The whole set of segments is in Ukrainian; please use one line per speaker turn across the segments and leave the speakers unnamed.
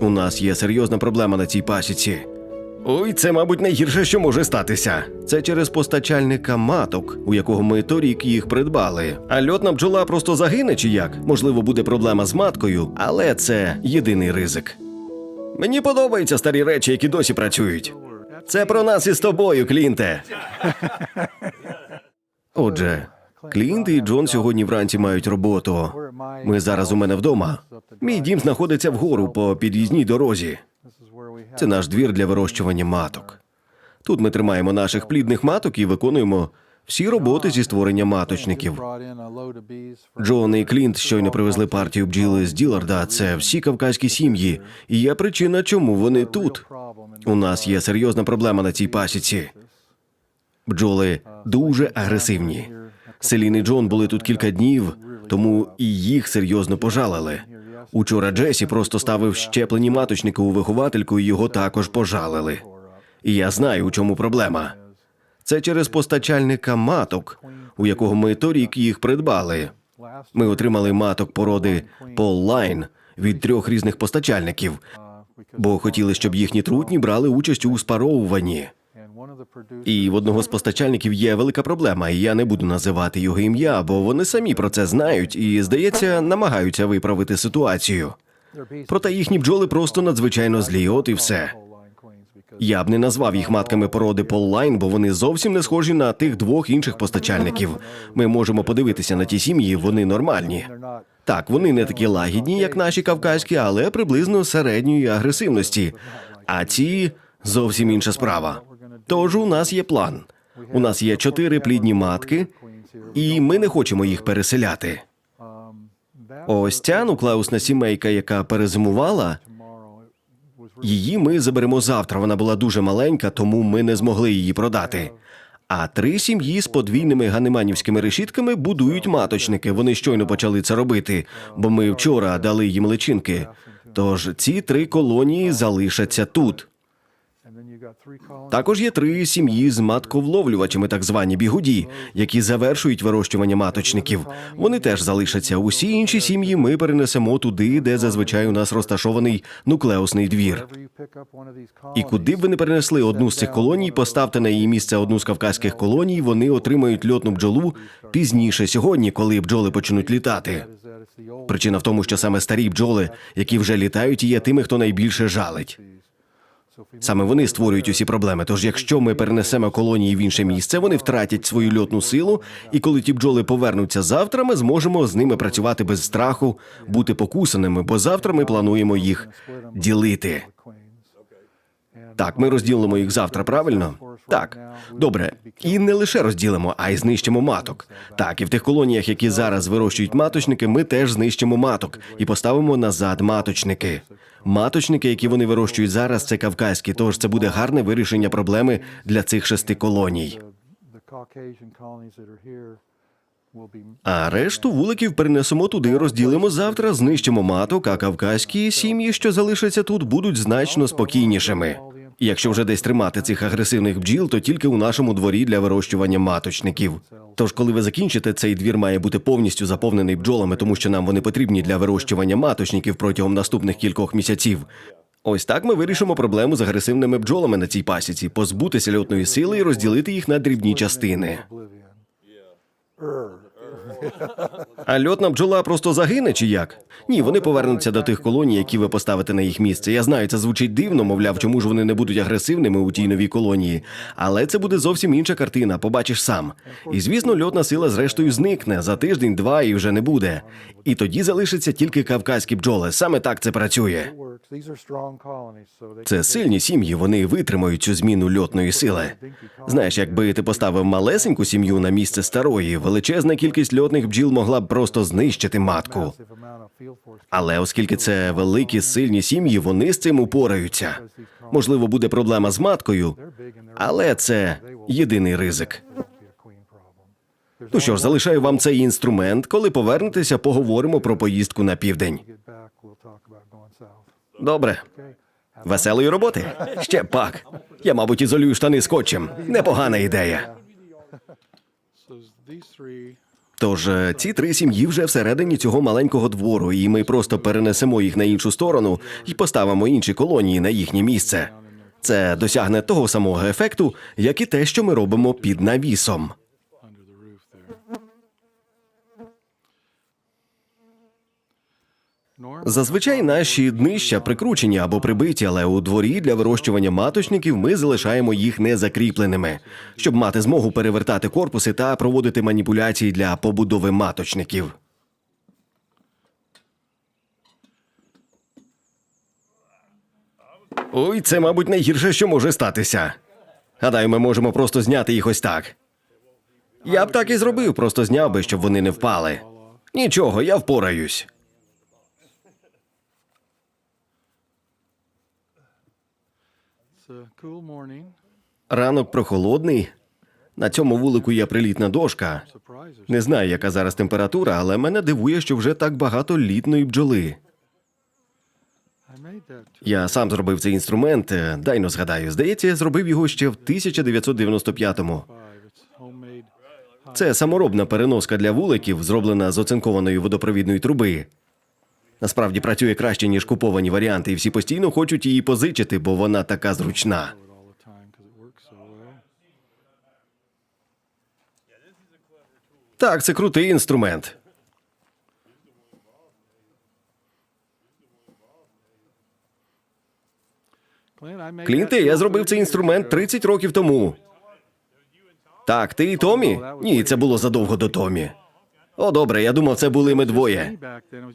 У нас є серйозна проблема на цій пасіці. Ой, це, мабуть, найгірше, що може статися. Це через постачальника маток, у якого ми торік їх придбали. А льотна бджола просто загине чи як? Можливо, буде проблема з маткою, але це єдиний ризик. Мені подобаються старі речі, які досі працюють. Це про нас із тобою, Клінте. Отже, Клінт і Джон сьогодні вранці мають роботу. Ми зараз у мене вдома. Мій дім знаходиться вгору по під'їзній дорозі. Це наш двір для вирощування маток. Тут ми тримаємо наших плідних маток і виконуємо всі роботи зі створення маточників. Джон і Клінт щойно привезли партію бджіли з Діларда. Це всі кавказькі сім'ї, і є причина, чому вони тут. У нас є серйозна проблема на цій пасіці. Бджоли дуже агресивні. Селін і Джон були тут кілька днів, тому і їх серйозно пожалили. Учора Джесі просто ставив щеплені маточники у виховательку, і його також пожалили. І я знаю, у чому проблема. Це через постачальника маток, у якого ми торік їх придбали. Ми отримали маток породи Пол Лайн від трьох різних постачальників, бо хотіли, щоб їхні трутні брали участь у спаровуванні. І в одного з постачальників є велика проблема, і я не буду називати його ім'я, бо вони самі про це знають і, здається, намагаються виправити ситуацію. Проте їхні бджоли просто надзвичайно злі, от і все. Я б не назвав їх матками породи Поллайн, бо вони зовсім не схожі на тих двох інших постачальників. Ми можемо подивитися на ті сім'ї, вони нормальні. Так, вони не такі лагідні, як наші кавказькі, але приблизно середньої агресивності. А ці зовсім інша справа. Тож у нас є план. У нас є чотири плідні матки, і ми не хочемо їх переселяти. Ось ця нуклеусна сімейка, яка перезимувала, її ми заберемо завтра. Вона була дуже маленька, тому ми не змогли її продати. А три сім'ї з подвійними ганеманівськими решітками будують маточники. Вони щойно почали це робити, бо ми вчора дали їм личинки. Тож ці три колонії залишаться тут. Також є три сім'ї з матковловлювачами, так звані бігуді, які завершують вирощування маточників. Вони теж залишаться. Усі інші сім'ї ми перенесемо туди, де зазвичай у нас розташований нуклеусний двір. І куди б ви не перенесли одну з цих колоній, поставте на її місце одну з кавказьких колоній. Вони отримають льотну бджолу пізніше сьогодні, коли бджоли почнуть літати. Причина в тому, що саме старі бджоли, які вже літають, є тими, хто найбільше жалить. Саме вони створюють усі проблеми. Тож, якщо ми перенесемо колонії в інше місце, вони втратять свою льотну силу, і коли ті бджоли повернуться завтра, ми зможемо з ними працювати без страху, бути покусаними, бо завтра ми плануємо їх ділити. Так, ми розділимо їх завтра, правильно? Так, добре. І не лише розділимо, а й знищимо маток. Так, і в тих колоніях, які зараз вирощують маточники, ми теж знищимо маток і поставимо назад маточники. Маточники, які вони вирощують зараз, це кавказькі, тож це буде гарне вирішення проблеми для цих шести колоній. А решту вуликів перенесемо туди, розділимо завтра, знищимо маток, а кавказькі сім'ї, що залишаться тут, будуть значно спокійнішими. Якщо вже десь тримати цих агресивних бджіл, то тільки у нашому дворі для вирощування маточників. Тож, коли ви закінчите, цей двір має бути повністю заповнений бджолами, тому що нам вони потрібні для вирощування маточників протягом наступних кількох місяців. Ось так ми вирішимо проблему з агресивними бджолами на цій пасіці, позбутися льотної сили і розділити їх на дрібні частини. А льотна бджола просто загине чи як? Ні, вони повернуться до тих колоній, які ви поставите на їх місце. Я знаю, це звучить дивно, мовляв, чому ж вони не будуть агресивними у тій новій колонії. Але це буде зовсім інша картина, побачиш сам. І звісно, льотна сила зрештою зникне за тиждень-два і вже не буде. І тоді залишаться тільки кавказькі бджоли. Саме так це працює. Це сильні сім'ї, вони витримають цю зміну льотної сили. Знаєш, якби ти поставив малесеньку сім'ю на місце старої, величезна кількість льотних бджіл могла б просто знищити матку. Але оскільки це великі сильні сім'ї, вони з цим упораються. Можливо, буде проблема з маткою, але це єдиний ризик. Ну що ж, залишаю вам цей інструмент. Коли повернетеся, поговоримо про поїздку на південь. Добре. Веселої роботи? Ще пак. Я, мабуть, ізолюю штани скотчем. Непогана ідея. Тож е, ці три сім'ї вже всередині цього маленького двору, і ми просто перенесемо їх на іншу сторону і поставимо інші колонії на їхнє місце. Це досягне того самого ефекту, як і те, що ми робимо під навісом. Зазвичай наші днища прикручені або прибиті, але у дворі для вирощування маточників ми залишаємо їх незакріпленими, щоб мати змогу перевертати корпуси та проводити маніпуляції для побудови маточників. Ой, це, мабуть, найгірше, що може статися. Гадаю, ми можемо просто зняти їх ось так. Я б так і зробив, просто зняв би, щоб вони не впали. Нічого, я впораюсь. Ранок прохолодний. На цьому вулику є прилітна дошка. Не знаю, яка зараз температура, але мене дивує, що вже так багато літної бджоли. Я сам зробив цей інструмент. Дайно згадаю. Здається, я зробив його ще в 1995-му.
five. It's homemade.
Це саморобна переноска для вуликів, зроблена з оцинкованої водопровідної труби. Насправді працює краще, ніж куповані варіанти, і всі постійно хочуть її позичити, бо вона така зручна. Так, це крутий інструмент. Клінте, я зробив цей інструмент
ago.
30 років тому. Так, ти і Томі? Ні, це було задовго до Томі. О, добре, я думав, це були ми двоє.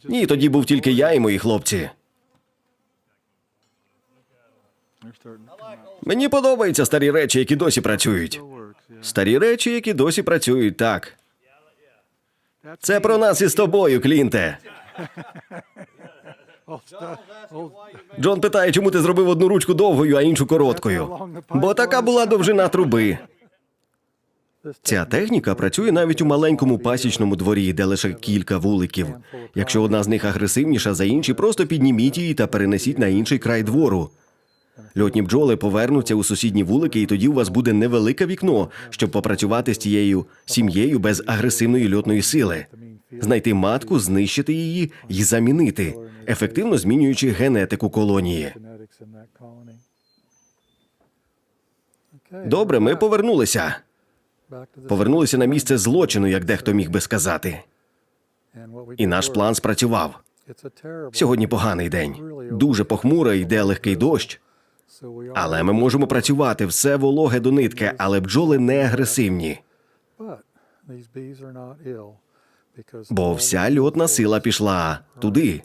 Ні, тоді був тільки я і мої хлопці. Мені подобаються старі речі, які досі працюють. Старі речі, які досі працюють, так. Це про нас із тобою, Клінте. Джон питає, чому ти зробив одну ручку довгою, а іншу короткою. Бо така була довжина труби. Ця техніка працює навіть у маленькому пасічному дворі, де лише кілька вуликів. Якщо одна з них агресивніша за інші, просто підніміть її та перенесіть на інший край двору. Льотні бджоли повернуться у сусідні вулики, і тоді у вас буде невелике вікно, щоб попрацювати з тією сім'єю без агресивної льотної сили, знайти матку, знищити її і замінити, ефективно змінюючи генетику колонії. Добре, ми повернулися. Повернулися на місце злочину, як дехто міг би сказати. І наш план спрацював. Сьогодні поганий день. Дуже похмуро, йде легкий дощ. Але ми можемо працювати, все вологе до нитки, але бджоли не агресивні, бо вся льотна сила пішла туди.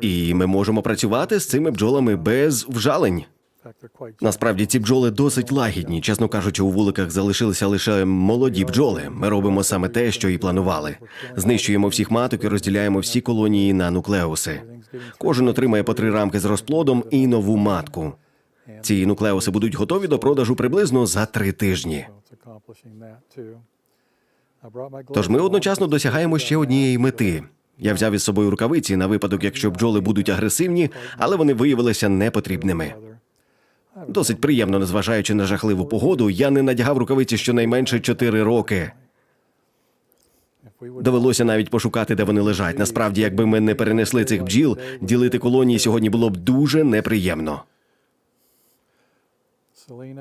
І ми можемо працювати з цими бджолами без вжалень. Насправді ці бджоли досить лагідні. Чесно кажучи, у вуликах залишилися лише молоді бджоли. Ми робимо саме те, що і планували. Знищуємо всіх маток і розділяємо всі колонії на нуклеуси. Кожен отримає по три рамки з розплодом і нову матку. Ці нуклеуси будуть готові до продажу приблизно за три тижні. Тож ми одночасно досягаємо ще однієї мети. Я взяв із собою рукавиці на випадок, якщо бджоли будуть агресивні, але вони виявилися непотрібними. Досить приємно, незважаючи на жахливу погоду, я не надягав рукавиці щонайменше чотири роки. Довелося навіть пошукати, де вони лежать. Насправді, якби ми не перенесли цих бджіл, ділити колонії сьогодні було б дуже неприємно.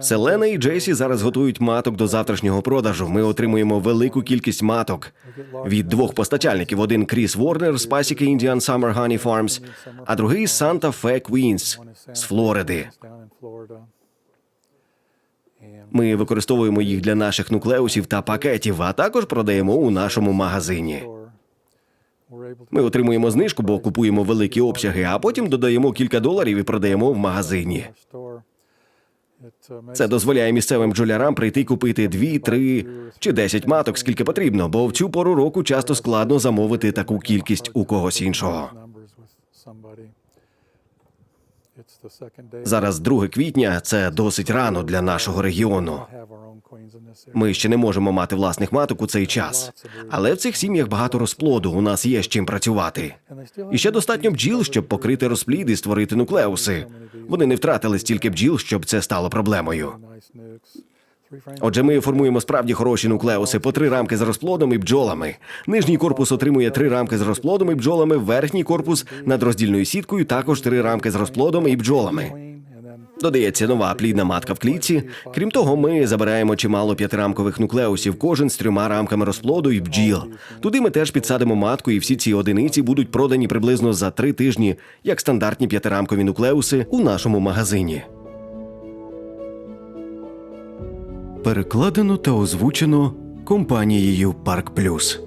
Селена і Джейсі зараз готують маток до завтрашнього продажу. Ми отримуємо велику кількість маток від двох постачальників: один Кріс Ворнер з пасіки Indian Summer Honey Farms, а другий Santa Fe Queens з Флориди. Ми використовуємо їх для наших нуклеусів та пакетів, а також продаємо у нашому магазині. Ми отримуємо знижку, бо купуємо великі обсяги, а потім додаємо кілька доларів і продаємо в магазині. Це дозволяє місцевим бджолярам прийти купити дві, три чи десять маток, скільки потрібно, бо в цю пору року часто складно замовити таку кількість у когось іншого. Зараз 2 квітня це досить рано для нашого регіону. Ми ще не можемо мати власних маток у цей час. Але в цих сім'ях багато розплоду. У нас є з чим працювати. І ще достатньо бджіл, щоб покрити розплід і створити нуклеуси. Вони не втратили стільки бджіл, щоб це стало проблемою. Отже, ми формуємо справді хороші нуклеуси по три рамки з розплодом і бджолами. Нижній корпус отримує три рамки з розплодом і бджолами, верхній корпус над роздільною сіткою також три рамки з розплодом і бджолами. Додається нова плідна матка в клітці. Крім того, ми забираємо чимало п'ятирамкових нуклеусів, кожен з трьома рамками розплоду і бджіл. Туди ми теж підсадимо матку, і всі ці одиниці будуть продані приблизно за три тижні, як стандартні п'ятирамкові нуклеуси у нашому магазині. Перекладено та озвучено компанією Парк Плюс.